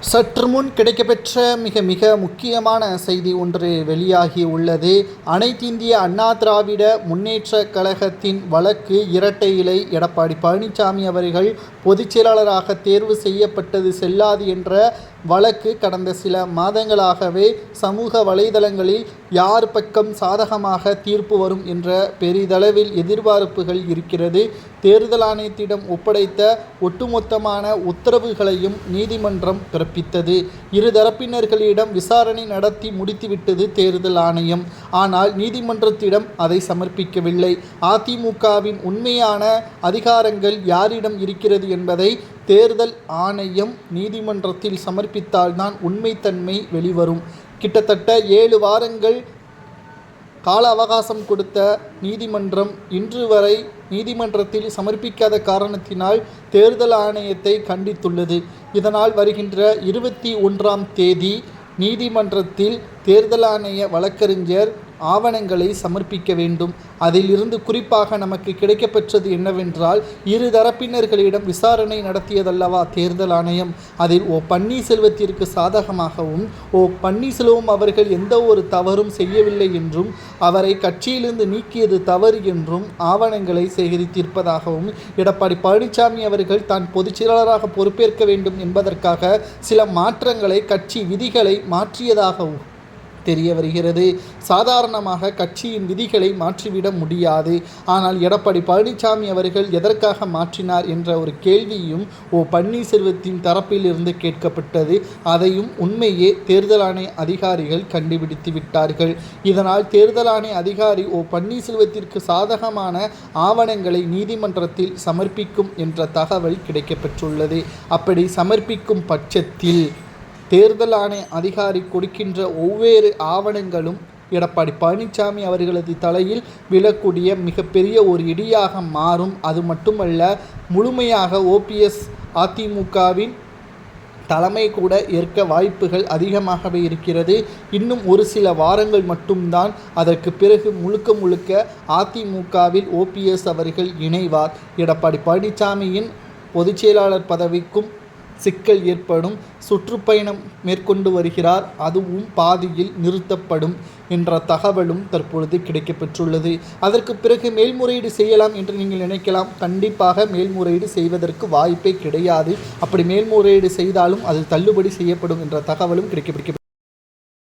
சற்று முன் கிடைக்கப்பெற்ற மிக மிக முக்கியமான செய்தி ஒன்று வெளியாகி உள்ளது. அனைத்திந்திய அண்ணா திராவிட முன்னேற்ற கழகத்தின் வழக்கு இரட்டை இலை எடப்பாடி பழனிசாமி அவர்கள் பொதுச் செயலாளராக தேர்வு செய்யப்பட்டது செல்லாது என்ற வழக்கு கடந்த சில மாதங்களாகவே சமூக வலைதளங்களில் யார் பக்கம் சாதகமாக தீர்ப்பு வரும் என்ற பெரிதளவில் எதிர்பார்ப்புகள் இருக்கிறது. தேர்தல் ஆணையத்திடம் ஒப்படைத்த ஒட்டுமொத்தமான உத்தரவுகளையும் நீதிமன்றம் பிறப்பித்தது. இருதரப்பினர்களிடம் விசாரணை நடத்தி முடித்துவிட்டது தேர்தல் ஆணையம். ஆனால் நீதிமன்றத்திடம் அதை சமர்ப்பிக்கவில்லை. அதிமுகவின் உண்மையான அதிகாரங்கள் யாரிடம் இருக்கிறது என்பதை தேர்தல் ஆணையம் நீதிமன்றத்தில் சமர்ப்பித்தால்தான் உண்மைத்தன்மை வெளிவரும். கிட்டத்தட்ட ஏழு வாரங்கள் கால அவகாசம் கொடுத்த நீதிமன்றம் இன்று வரை நீதிமன்றத்தில் சமர்ப்பிக்காத காரணத்தினால் தேர்தல் ஆணையத்தை கண்டித்துள்ளது. இதனால் வருகின்ற இருபத்தி ஒன்றாம் தேதி நீதிமன்றத்தில் தேர்தல் ஆணைய வழக்கறிஞர் ஆவணங்களை சமர்ப்பிக்க வேண்டும். அதிலிருந்து குறிப்பாக நமக்கு கிடைக்கப்பெற்றது என்னவென்றால் இரு தரப்பினர்களிடம் விசாரணை நடத்தியதல்லவா தேர்தல் ஆணையம். அதில் ஓ பன்னீர்செல்வத்திற்கு சாதகமாகவும் ஓ பன்னீர்செல்வம் அவர்கள் எந்த ஒரு தவறும் செய்யவில்லை என்றும் அவரை கட்சியிலிருந்து நீக்கியது தவறு என்றும் ஆவணங்களை சேகரித்திருப்பதாகவும் எடப்பாடி பழனிசாமி அவர்கள் தான் பொதுச் செயலாளராக பொறுப்பேற்க வேண்டும் என்பதற்காக சில மாற்றங்களை கட்சி விதிகளை மாற்றியதாகவும் தெரிய வருகிறது. சாதாரணமாக கட்சியின் விதிகளை மாற்றிவிட முடியாது. ஆனால் எடப்பாடி பழனிசாமி அவர்கள் எதற்காக மாற்றினார் என்ற ஒரு கேள்வியும் ஓ பன்னீர்செல்வத்தின் தரப்பிலிருந்து கேட்கப்பட்டது. அதையும் உண்மையே தேர்தல் ஆணைய அதிகாரிகள் கண்டுபிடித்து விட்டார்கள். இதனால் தேர்தல் ஆணைய அதிகாரி ஓ பன்னீர்செல்வத்திற்கு சாதகமான ஆவணங்களை நீதிமன்றத்தில் சமர்ப்பிக்கும் என்ற தகவல் கிடைக்கப்பெற்றுள்ளது. அப்படி சமர்ப்பிக்கும் பட்சத்தில் தேர்தல் ஆணைய அதிகாரி கொடுக்கின்ற ஒவ்வொரு ஆவணங்களும் எடப்பாடி பழனிசாமி அவர்களது தலையில் விழக்கூடிய மிகப்பெரிய ஒரு இடியாக மாறும். அது மட்டுமல்ல முழுமையாக ஓபிஎஸ் அதிமுகவின் தலைமை கூட ஏற்க வாய்ப்புகள் அதிகமாகவே இருக்கிறது. இன்னும் ஒரு சில வாரங்கள் மட்டும்தான். அதற்கு பிறகு முழுக்க முழுக்க அதிமுகவில் ஓபிஎஸ் அவர்கள் இணைவார். எடப்பாடி பழனிசாமியின் பொதுச்செயலாளர் பதவிக்கும் சிக்கல் ஏற்படும். சுற்றுப்பயணம் மேற்கொண்டு வருகிறார். அதுவும் பாதியில் நிறுத்தப்படும் என்ற தகவலும் தற்பொழுது கிடைக்கப்பெற்றுள்ளது. அதற்கு பிறகு மேல்முறையீடு செய்யலாம் என்று நீங்கள் நினைக்கலாம். கண்டிப்பாக மேல்முறையீடு செய்வதற்கு வாய்ப்பே கிடையாது. அப்படி மேல்முறையீடு செய்தாலும் அது தள்ளுபடி செய்யப்படும் என்ற தகவலும் கிடைக்கப்பெறுகிறது